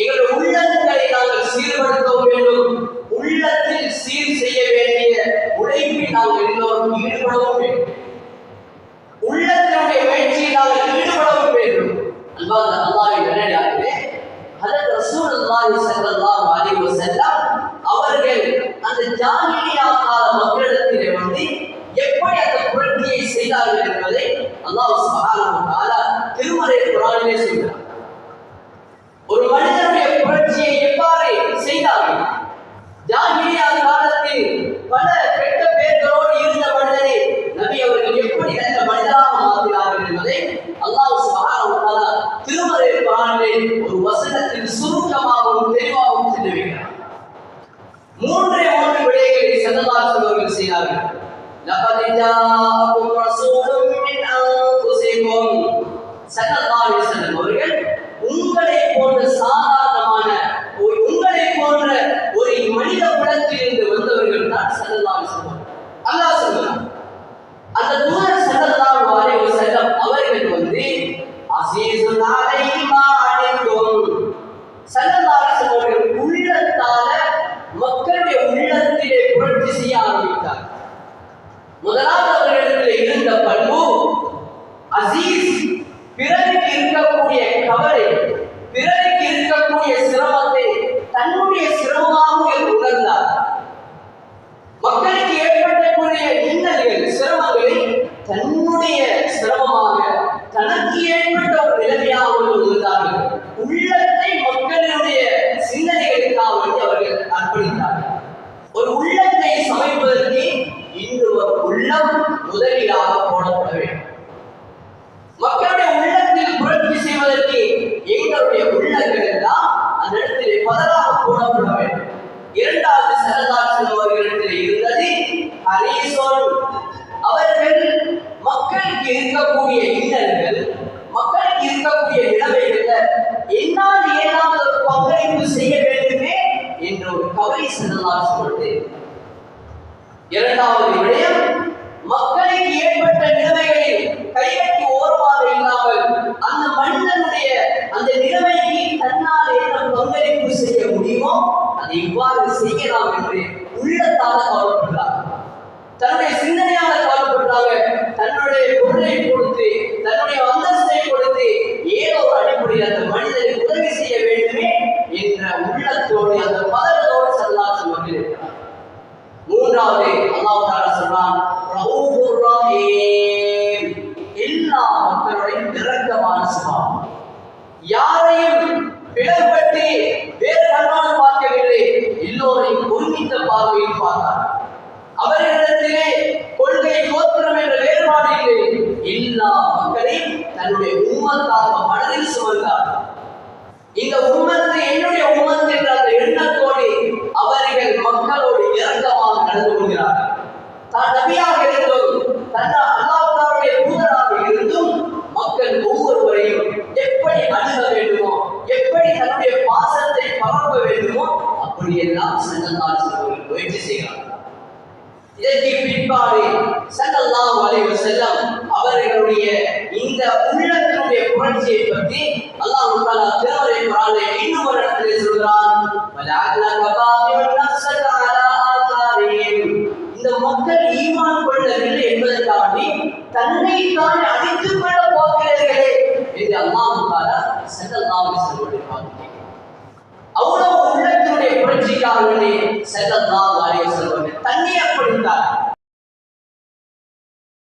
எங்களுடைய உள்ளங்களை நாங்கள் சீர்படுத்த வேண்டும். உள்ளத்தில் சீர் செய்ய வேண்டிய உழைப்பில் நாங்கள் எல்லோரும் ஈடுபடவும் வேண்டும். உள்ளத்தினுடைய முயற்சியில் நாங்கள் ஈடுபடவும் வேண்டும். அன்பான அல்லாஹ்வின் நல்லடியார்களே ரசூல் அல்லாஹி ஸல்லல்லாஹு அலைஹி வஸல்லம் அவர்கள் அந்த ஜாஹிலியா கால மக்களிடத்திலே வந்து எப்படி அந்த புரட்சியை செய்தார்கள் என்பதை அல்லாஹ் சுப்ஹானஹு வ தஆலா திருமறை குர்ஆனிலே சொல்கிறார். ஒரு மனிதனுடைய புரட்சியை எவ்வாறு செய்தார்கள் ஜாகிரியா காலத்தில் பல கெட்ட பேர்களோடு இருந்த மனிதனை நபி அவர்கள் எப்படி நல்ல மனிதராக மாற்றினார்கள் என்பதை அல்லாஹ் சுபஹானஹு திருமறை பாடலில் ஒரு வசனத்தில் சுருக்கமாகவும் தெளிவாகவும் தெரிவிக்கிறார். மூன்றே மூன்று விடயங்களை ஸல்லல்லாஹு அவர்கள் செய்தார்கள். லகத் ஜாஅக்கும் ரசூலும் மின் அன்ஃபுசிக்கும் ஸல்லல்லாஹு அலைஹி வஸல்லம் அவர்கள் உங்களை போன்ற சாதாரணமான ஒரு- உங்களை போன்ற மனித குலத்திலிருந்து வந்தவர்கள் தான் செல்லலாம் அலைஹி அல்லாஹ் சொல்கிறான் அந்த தூதர் ஸல்லல்லாஹு அலைஹி வஸல்லம் அவர்கள் வந்து அசீசு நாளை மா செல்லலாம் ஸல்லல்லாஹு அவர்கள் உள்ளத்தால மக்களுடைய உள்ளத்திலே புரட்சி செய்ய ஆரம்பித்தார் முதலாவது அவர்களிடத்தில் இருந்த பண்பு அசீஸ் பிறருக்கு இருக்கக்கூடிய கவலை பிறருக்கு இருக்கக்கூடிய சிரமத்தை தன்னுடைய சிரமமாக உணர்ந்தார் மக்களுக்கு ஏற்பட்டக்கூடிய இன்னல்கள் சிரமங்களை தன்னுடைய சிரமமாக தனக்கு ஏற்பட்ட ஒரு நிலைமையாக அவர்கள் உள்ளத்தை மக்களுடைய சிந்தனைகளுக்காக வேண்டி அவர்கள் அர்ப்பணித்தார்கள். ஒரு உள்ளத்தை சமைப்பதற்கு இன்று ஒரு உள்ளம் முதலீடாக போடப்பட வேண்டும். மக்களுடைய உள்ளத்தில் புரட்சி செய்வதற்கு எங்களுடைய உள்ளங்கள் எல்லாம் அந்த இடத்திலே பதறாக போடப்பட வேண்டும் இரண்டாவது சரதாசன் அவர்களிடத்தில் இருந்தது ஹரீசோன். அவர்கள் மக்களுக்கு இருக்கக்கூடிய இன்னல்கள் மக்களுக்கு இருக்கக்கூடிய நிலைமைகள்ல என்னால் ஏதாவது ஒரு பங்களிப்பு செய்ய வேண்டுமே என்ற ஒரு கவலை சரதாசன் கொண்டு இரண்டாவது விடயம் மக்களுக்கு ஏற்பட்ட நிலைமைகளில் கையெட்டி ஓரமாக இல்லாமல் அந்த மனிதனுடைய அந்த நிலைமைக்கு தன்னால் இவ்வாறு செய்யலாம் என்று உள்ளத்தால் அவர் யாரையும் பிளவுபட்டு வேறு கண்ணோடு பார்க்கவில்லை. எல்லோரையும் ஒருமித்த பார்வையில் பார்த்தார். அவர்களிடத்திலே கொள்கை கோத்திரம் என்ற வேறுபாடு இல்லை. எல்லா மக்களையும் தன்னுடைய உம்மத்தாக மனதில் சுமந்தார். இந்த உம்மத்து என்னுடைய உம்மத்து என்ற அந்த எண்ணத்தோடு அவர்கள் மக்களோடு இறக்கமாக நடந்து கொள்கிறார்கள். தான் நபியாக இருந்த பாசத்தை பரப்ப வேண்டுமோ அப்படியெல்லாம் சங்கத்தால் அவர்கள் முயற்சி செய்கிறார் இதற்கு பிற்பாடு ஸல்லல்லாஹு அலைஹி செல்லம் அவர்களுடைய இந்த உள்ளத்தினுடைய புரட்சியை பற்றி அல்லாஹ் தஆலா திருமறை குர்ஆனிலே இன்னும் ஒரு இடத்திலே சொல்கிறான். இந்த மக்கள் ஈமான் கொள்ளவில்லை என்பதற்காண்டி தன்னை தான் அழித்துக் கொள்ள போகிறீர்களே என்று அல்லாஹ் தஆலா ஸல்லல்லாஹு அலைஹி வஸல்லம் பார்க்கிறேன். அவ்வளவு உள்ளத்தினுடைய புரட்சிக்காக வேண்டி ஸல்லல்லாஹு அலைஹி வஸல்லம். தண்ணீர் படித்தார்